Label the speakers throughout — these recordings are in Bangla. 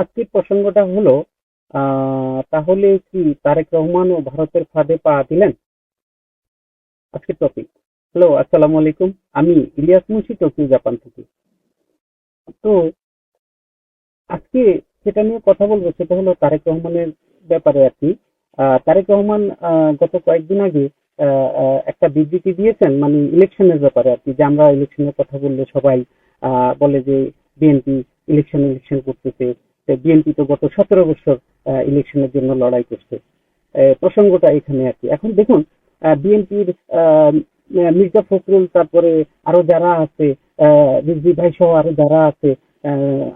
Speaker 1: আজকের প্রসঙ্গটা হলো তাহলে কি তারেক রহমান ও ভারতের ফাঁদে পা দিলেন? আজকের টপিক হ্যালো আসসালামু আলাইকুম। আমি ইলিয়াস মুন্সি টোকিও জাপান থেকে। তো আজকে সেটা নিয়ে কথা বলব, সেটা হলো তারেক রহমানের ব্যাপারে আর কি। তারেক রহমান গত কয়েকদিন আগে একটা বিবৃতি দিয়েছেন মানে ইলেকশনের ব্যাপারে আর কি, যে আমরা ইলেকশনের কথা বললে সবাই বলে যে বিএনপি ইলেকশন ইলেকশন করতেছে। বিএনপি তো গত সতেরো বছর ইলেকশনের জন্য লড়াই করছে। প্রসঙ্গটা এখানে আর কি। এখন দেখুন বিএনপির মির্জা ফখরুল, তারপরে আরও যারা আছে রিজভী ভাই সহ আরও যারা আছে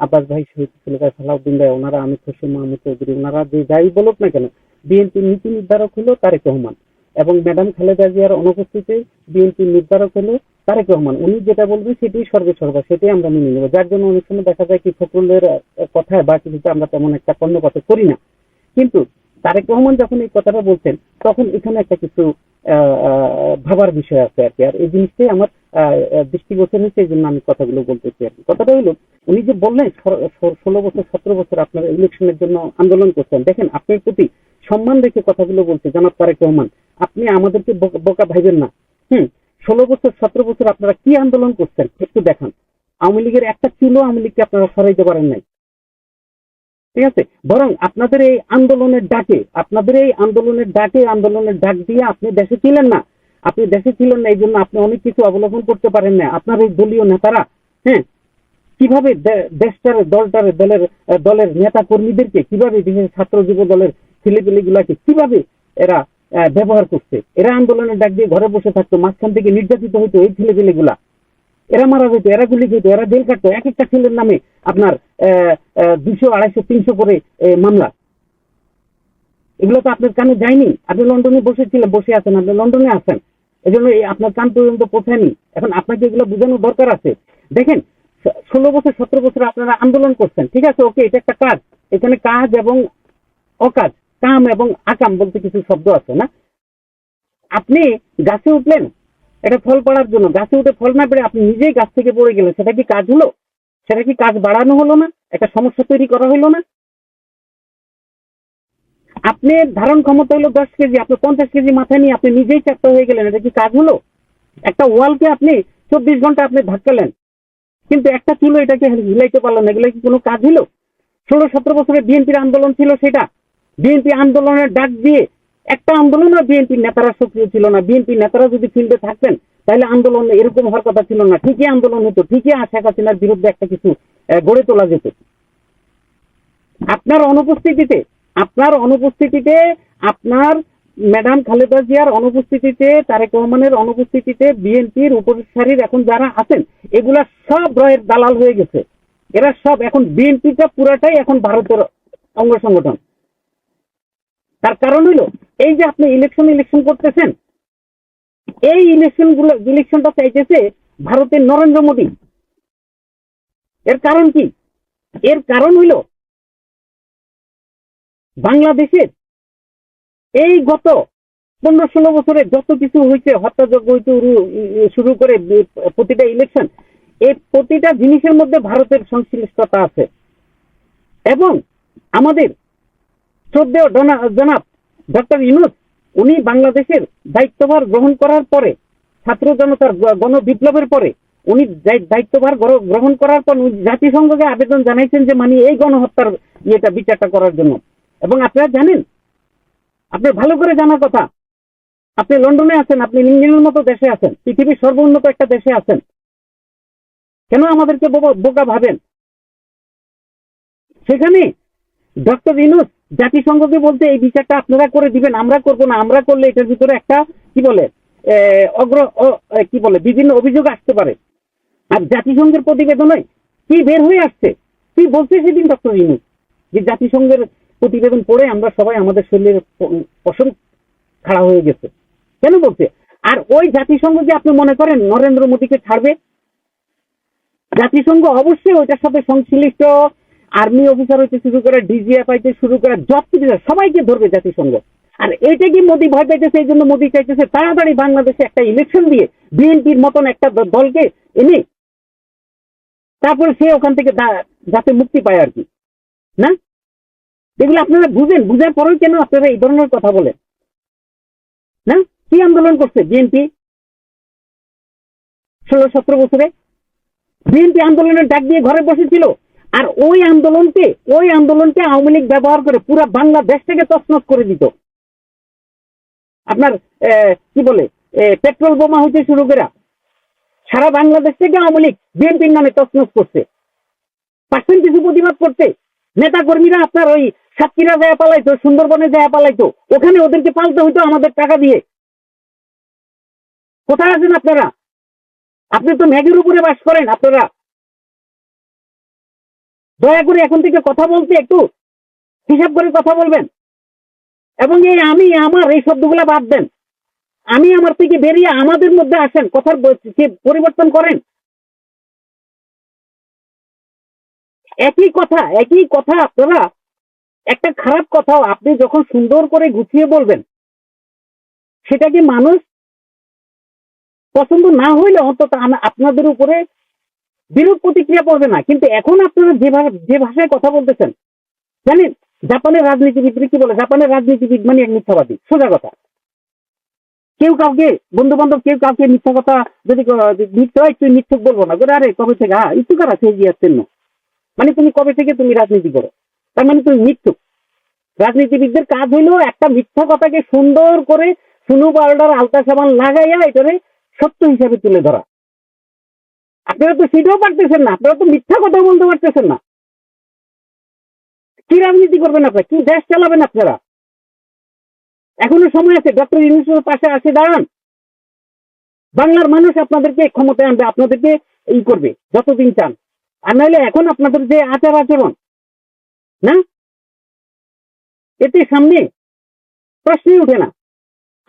Speaker 1: আব্বাস ভাই শহীদ সালাউদ্দিন ভাই, ওনারা আমি খুশি মাহমুদ চৌধুরী, ওনারা যে যাই বলুক না কেন বিএনপির নীতি নির্ধারক হলো তারেক রহমান। এবং ম্যাডাম খালেদা জিয়ার অনুপস্থিতিতে বিএনপির নির্ধারক হলো তারেক রহমান, উনি যেটা বলবেন সেটাই সর্বে সর্বা সেটাই আমরা মেনে নেব। যার জন্য অনেক সময় দেখা যায় কি ফখরুলের কথায় বা কিছুতে আমরা তেমন একটা কর্ণপাত করি না। কিন্তু তারেক রহমান যখন এই কথাটা বলছেন, তখন এখানে একটা কিছু ভাবার বিষয় আছে আর কি। আর এই জিনিসটাই আমার দৃষ্টিগোচর হয়েছে এই জন্য আমি কথাগুলো বলতেছি আর কি। কথাটা হলো, উনি যে বললেন ষোলো বছর, সতেরো বছর আপনারা ইলেকশনের জন্য আন্দোলন করছেন, দেখেন আপনার প্রতি সম্মান রেখে কথাগুলো বলছে, জনাব তারেক রহমান, আপনি আমাদেরকে বোকা ভাইবেন না। হুম ষোলো বছর, সতেরো বছর আপনারা কি আন্দোলন করছেন একটু দেখান। আওয়ামী লীগের একটা চুলো আওয়ামী লীগকে আপনারা সরাইতে পারেন নাই। ঠিক আছে? বরং আপনাদের এই আন্দোলনের ডাকে, আপনাদের এই আন্দোলনের ডাকে, আন্দোলনের ডাক দিয়ে আপনি দেশে ছিলেন না। আপনি দেশে ছিলেন না, এই জন্য আপনি অনেক কিছু অবলম্বন করতে পারেন না আপনার এই দলীয় নেতারা হ্যাঁ? কীভাবে দেশটার, দলটার, দলের দলের নেতা কর্মীদেরকে কীভাবে বিশেষ ছাত্র যুব দলের ছেলেপেলে গুলাকে কীভাবে এরা ব্যবহার করছে। এরা আন্দোলনের ডাক দিয়ে ঘরে বসে থাকতো, মাঝখান থেকে নির্যাতিত হইতো এই ছেলেপেলে গুলা এরা মারা যেত, এরা গুলি খেত এরা জেল কাটতো। এক একটা ছেলের নামে আপনার দুশো, আড়াইশো, তিনশো করে মামলা। এগুলো তো আপনার কানে যায়নি। আপনি লন্ডনে বসেছিলেন, বসে আছেন, আপনি লন্ডনে আছেন। এই জন্য আপনার কান পর্যন্ত পৌঁছায়নি। এখন আপনাকে এগুলো বোঝানোর দরকার আছে। দেখেন ষোলো বছর, সতেরো বছর আপনারা আন্দোলন করছেন। ঠিক আছে, ওকে, এটা একটা কাজ। এখানে কাজ এবং অকাজ। কাম এবং আকাম বলতে কিছু শব্দ আছে না? আপনি গাছে উঠলেন, এটা ফল পড়ার জন্য। গাছে উঠে ফল না পেরে আপনি নিজেই গাছ থেকে পড়ে গেলেন, সেটা কি কাজ হলো? সেটা কি কাজ বাড়ানো হলো না? একটা সমস্যা তৈরি করা হলো না? আপনি ধারণ ক্ষমতা হলো দশ কেজি, আপনি পঞ্চাশ কেজি মাথায় নিয়ে আপনি নিজেই চাপটা হয়ে গেলেন, এটা কি কাজ হলো? একটা ওয়ালকে আপনি চব্বিশ ঘণ্টা আপনি ধাক্কালেন কিন্তু একটা চুলো এটাকে হিলাইতে পারলেন এগুলো কি কোনো কাজ হলো? ষোলো সতেরো বছরে বিএনপির আন্দোলন ছিল সেটা। বিএনপি আন্দোলনের ডাক দিয়ে, একটা আন্দোলনও বিএনপির নেতারা সক্রিয় ছিল না। বিএনপি নেতারা যদি ফিল্ডে থাকতেন, তাহলে আন্দোলন এরকম হওয়ার কথা ছিল না। ঠিকই আন্দোলন হতো, ঠিকই শেখ হাসিনার বিরুদ্ধে একটা কিছু গড়ে তোলা যেত। আপনার অনুপস্থিতিতে আপনার অনুপস্থিতিতে, আপনার ম্যাডাম খালেদা জিয়ার অনুপস্থিতিতে, তারেক রহমানের অনুপস্থিতিতে বিএনপির উপসারীর এখন যারা আছেন, এগুলা সব রয়ের দালাল হয়ে গেছে। এরা সব এখন বিএনপিটা পুরাটাই এখন ভারতের অঙ্গ সংগঠন। তার কারণ হলো এই যে আপনি ইলেকশন ইলেকশন করতেছেন, এই ইলেকশনগুলো ইলেকশনটা চাইতেছে ভারতের নরেন্দ্র মোদী, এর কারণ কি? এর কারণ হইল, বাংলাদেশের এই গত পনেরো ষোলো বছরে যত কিছু হয়েছে হত্যাযজ্ঞ হইতে শুরু করে প্রতিটা ইলেকশন এই প্রতিটা জিনিসের মধ্যে ভারতের সংশ্লিষ্টতা আছে। এবং আমাদের শ্রদ্ধেয় জনাব ডক্টর ইউনুস, উনি বাংলাদেশের দায়িত্বভার গ্রহণ করার পরে, ছাত্র জনতার গ- গণবিপ্লবের পরে, উনি দায়- দায়িত্বভার গ্রহণ করার পর জাতিসংঘকে আবেদন জানাইছেন যে মানে এই গণহত্যার ইয়েটা, বিচারটা করার জন্য। এবং আপনারা জানেন আপনার ভালো করে জানার কথা, আপনি লন্ডনে আছেন, আপনি ইংল্যান্ডের মতো দেশে আছেন, পৃথিবীর সর্বোন্নত একটা দেশে আছেন। কেন আমাদেরকে বোকা ভাবেন? সেখানে ডক্টর ইনুস জাতিসংঘকে বলতে এই বিচারটা আপনারা করে দিবেন, আমরা করব না, আমরা করলে এটার ভিতরে একটা, কি বলে অগ্র কি বলে, বিভিন্ন অভিযোগ আসতে পারে। আর জাতিসংঘের প্রতিবেদনে কি বের হয়ে আসছে, কি বলছে সেদিন ডক্টর ইনুস যে জাতিসংঘের প্রতিবেদন পড়ে আমরা সবাই আমাদের শরীরের পশম খাড়া হয়ে গেছে। কেন বলছে? আর ওই জাতিসংঘ যে আপনি মনে করেন নরেন্দ্র মোদীকে ছাড়বে, জাতিসংঘ অবশ্যই ওইটার সাথে সংশ্লিষ্ট আর্মি অফিসার হইতে শুরু করে ডিজিএফ হইতে শুরু করে কিছু সবাইকে ধরবে জাতিসংঘ। আর এটা কি মোদী ভয় পাইতেছে, এই জন্য মোদী চাইতেছে তাড়াতাড়ি বাংলাদেশে একটা ইলেকশন দিয়ে বিএনপির মতন একটা দলকে এনে তারপরে সে ওখান থেকে যাতে মুক্তি পায় আর কি। না? এগুলো আপনারা বুঝেন, বুঝার পরেও কেন আপনারা এই ধরনের কথা বলেন? না? কি আন্দোলন করছে বিএনপি ষোলো সতেরো বছরে? বিএনপি আন্দোলনের ডাক দিয়ে ঘরে বসেছিল? আর ওই আন্দোলনকে ওই আন্দোলনকে আওয়ামী লীগ ব্যবহার করে পুরা বাংলাদেশটাকে তছনছ করে দিত। আপনার কি বলে পেট্রোল বোমা হইতে শুরু করে সারা বাংলাদেশ থেকে আওয়ামী লীগ বিএনপির নামে তছনছ করছে। পার্সেন্ট কিছু প্রতিবাদ করতে নেতা কর্মীরা আপনার ওই সাতক্ষীরা যায় পালাইতো, সুন্দরবনে যায় পালাইতো, ওখানে ওদেরকে পালতে হইতো আমাদের টাকা দিয়ে। কোথায় আছেন আপনারা? আপনি তো ম্যাগের উপরে বাস করেন, আপনারা। দয়া করে এখন থেকে কথা বলতে একটু হিসাব করে কথা বলবেন। এবং এই আমি আমার, এই শব্দগুলা বাদ দেন। আমি আমার থেকে বেরিয়ে আমাদের মধ্যে আসেন, কথার পরিবর্তন করেন। একই কথা একই কথা আপনারা, একটা খারাপ কথাও আপনি যখন সুন্দর করে গুছিয়ে বলবেন সেটাকে মানুষ পছন্দ না হইলে অন্তত আপনাদের উপরে বিরূপ প্রতিক্রিয়া পড়বে না। কিন্তু এখন আপনারা যেভাবে যে ভাষায় কথা বলতেছেন, জানেন? জাপানের রাজনীতিবিদরা কি বলে? জাপানের রাজনীতিবিদ মানে এক মিথ্যাবাদী। সোজা কথা। কেউ কাউকে বন্ধু বান্ধব কেউ কাউকে মিথ্যা কথা যদি মিথ্যা হয়, তুই মিথ্যুক বলব না। আরে, কবে থেকে? হ্যাঁ একটু কারা সে গিয়েছেন না মানে তুমি কবে থেকে তুমি রাজনীতি করো? তার মানে তুমি মিথ্যুক। রাজনীতিবিদদের কাজ হইল একটা মিথ্যা কথাকে সুন্দর করে সুনু পাউডার আলতা সাবান লাগাইয়া এটারে সত্য হিসাবে তুলে ধরা। আপনারা তো সেটাও পারতেছেন না, আপনারা তো মিথ্যা কথা বলতে পারতেছেন না। কি রাজনীতি করবেন আপনারা কি দেশ চালাবেন আপনারা? এখনও সময় আছে, ডক্টর ইউনুসের পাশে আসে দাঁড়ান। বাংলার মানুষ আপনাদেরকে ক্ষমতায় আনবে, আপনাদেরকে ই করবে, যতদিন চান। আর নাহলে এখন আপনাদের যে আচার আচরণ, না? এতে সামনে প্রশ্নই ওঠে না।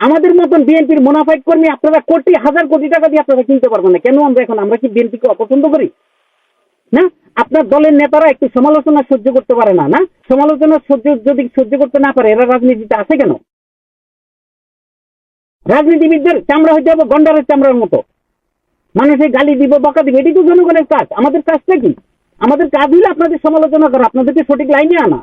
Speaker 1: আমাদের মতন বিএনপির মুনাফাইক কর্মী আপনারা কোটি, হাজার কোটি টাকা দিয়ে আপনারা কিনতে পারবেন না। কেন আমরা এখন, আমরা কি বিএনপিকে অপছন্দ করি? না? আপনার দলের নেতারা একটু সমালোচনা সহ্য করতে পারে না না? সমালোচনা সহ্য যদি সহ্য করতে না পারে, এরা রাজনীতিতে আছে কেন? রাজনীতিবিদদের চামড়া হইতে হবে, গন্ডারের চামড়ার মতো। মানুষের গালি দিব, বকা দিব, এটি তো জনগণের কাজ। আমাদের কাজটা কি? আমাদের কাজ হলো আপনাদের সমালোচনা করা, আপনাদেরকে সঠিক লাইনে আনা।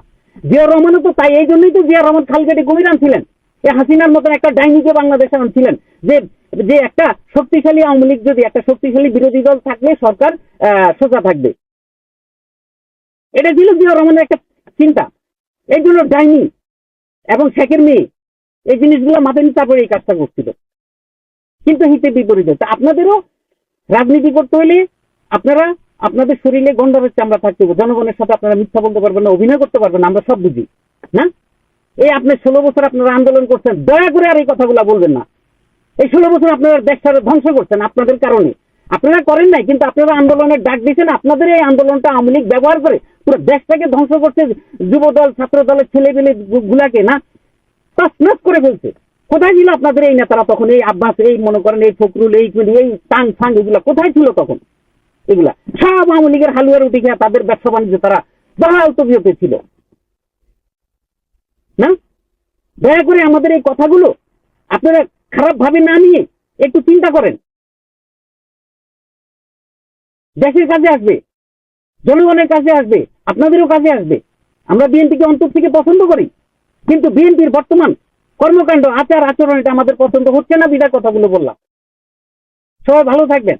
Speaker 1: জিয়া রহমানও তো তাই, এই জন্যই তো জিয়া রহমান খালকেটে কুমির আনছিলেন। এ হাসিনার মতন একটা ডাইনিকে বাংলাদেশে আনছিলেন, যে যে একটা শক্তিশালী আওয়ামী লীগ যদি একটা শক্তিশালী বিরোধী দল থাকলে সরকার সোজা থাকবে। এটা ছিল জিয়া রহমানের একটা চিন্তা। এই জন্য ডাইনি এবং শেখের মেয়ে, এই জিনিসগুলো মাথায় নিয়ে তারপরে এই কাজটা করছিল। কিন্তু হিতে বিপরীত তা আপনাদেরও রাজনীতি করতে হলে আপনারা, আপনাদের শরীরে গন্ডারের চামড়া থাকতে হবে। জনগণের সাথে আপনারা মিথ্যা বলতে পারবেন না, অভিনয় করতে পারবেন না, আমরা সব বুঝি। না? এই আপনি ষোলো বছর আপনারা আন্দোলন করছেন দয়া করে আর এই কথাগুলো বলবেন না। এই ষোলো বছর আপনারা দেশটাকে ধ্বংস করছেন আপনাদের কারণে। আপনারা করেন নাই কিন্তু আপনারা আন্দোলনের ডাক দিয়েছেন আপনাদের এই আন্দোলনটা আওয়ামী লীগ ব্যবহার করে পুরো দেশটাকে ধ্বংস করছে যুব দল ছাত্র দলের ছেলেপেলে গুলাকে না? তছনছ করে ফেলছে। কোথায় ছিল আপনাদের এই নেতারা তখন? এই আব্বাস এই মনে করেন এই ফখরুল এই কুলি, এই টাং ফাং এগুলা কোথায় ছিল তখন? এগুলা। সব আওয়ামী লীগের হালুয়ার উঠে গিয়ে তাদের ব্যবসা বাণিজ্য তারা বহাল তবিয়তে ছিল। না? দয়া করে আমাদের এই কথাগুলো আপনারা খারাপ ভাবে না নিয়ে একটু চিন্তা করেন। দেশের কাজে আসবে, জনগণের কাছে আসবে, আপনাদেরও কাছে আসবে। আমরা বিএনপিকে অন্তর থেকে পছন্দ করি, কিন্তু বিএনপির বর্তমান কর্মকাণ্ড, আচার আচরণ এটা আমাদের পছন্দ হচ্ছে না, বিদায় কথাগুলো বললাম। সবাই ভালো থাকবেন।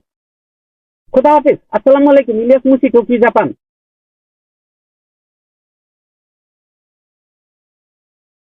Speaker 1: খোদা হাফিজ। আসসালামু আলাইকুম। Ilias Musi, Tokyo Japan.